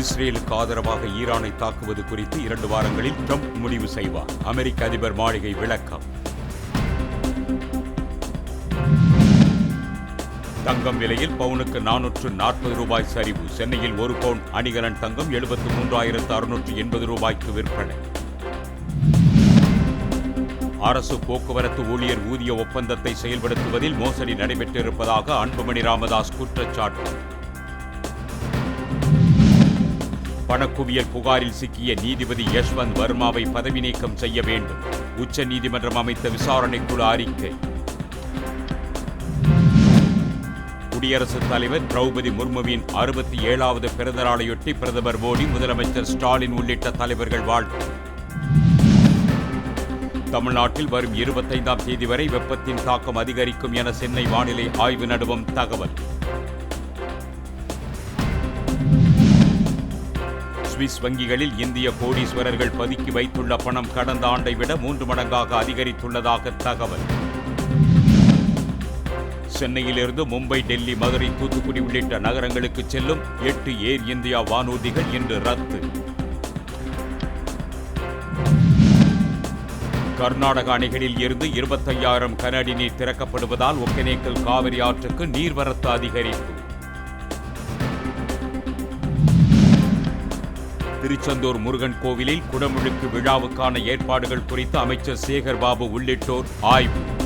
இஸ்ரேலுக்கு ஆதரவாக ஈரானை தாக்குவது குறித்து இரண்டு வாரங்களில் ட்ரம்ப் முடிவு செய்வார். அமெரிக்க அதிபர் மாளிகை விளக்கம். தங்கம் விலையில் பவுனுக்கு நானூற்று நாற்பது ரூபாய் சரிவு. சென்னையில் ஒரு பவுன் அணிகலன் தங்கம் எழுபத்து மூன்றாயிரத்து அறுநூற்று எண்பது ரூபாய்க்கு விற்பனை. அரசு போக்குவரத்து ஊழியர் ஊதிய ஒப்பந்தத்தை செயல்படுத்துவதில் மோசடி நடைபெற்றிருப்பதாக அன்புமணி ராமதாஸ் குற்றச்சாட்டு. பணக்குவியல் புகாரில் சிக்கிய நீதிபதி யஷ்வந்த் வர்மாவை பதவி நீக்கம் செய்ய வேண்டும். உச்ச நீதிமன்றம் அமைத்த விசாரணைக்குழு அறிக்கை. குடியரசுத் தலைவர் திரௌபதி முர்முவின் அறுபத்தி ஏழாவது பிறந்தநாளையொட்டி பிரதமர் மோடி முதலமைச்சர் ஸ்டாலின் உள்ளிட்ட தலைவர்கள் வாழ்த்து. தமிழ்நாட்டில் வரும் இருபத்தைந்தாம் தேதி வரை வெப்பத்தின் தாக்கம் அதிகரிக்கும் என சென்னை வானிலை ஆய்வு நடுவம் தகவல். சுவிஸ் வங்கிகளில் இந்திய கோடீஸ்வரர்கள் பதுக்கி வைத்துள்ள பணம் கடந்த ஆண்டை விட மூன்று மடங்காக அதிகரித்துள்ளதாக தகவல். சென்னையிலிருந்து மும்பை டெல்லி மதுரை தூத்துக்குடி உள்ளிட்ட நகரங்களுக்கு செல்லும் எட்டு ஏர் இந்தியா வானூர்திகள் இன்று ரத்து. கர்நாடக அணைகளில் இருந்து இருபத்தையாயிரம் கனஅடி நீர் திறக்கப்படுவதால் ஒகேனேக்கல் காவிரி ஆற்றுக்கு நீர்வரத்து அதிகரிப்பு. திருச்செந்தூர் முருகன் கோவிலில் குடமுழுக்கு விழாவுக்கான ஏற்பாடுகள் குறித்து அமைச்சர் சேகர் பாபு உள்ளிட்டோர் ஆய்வு.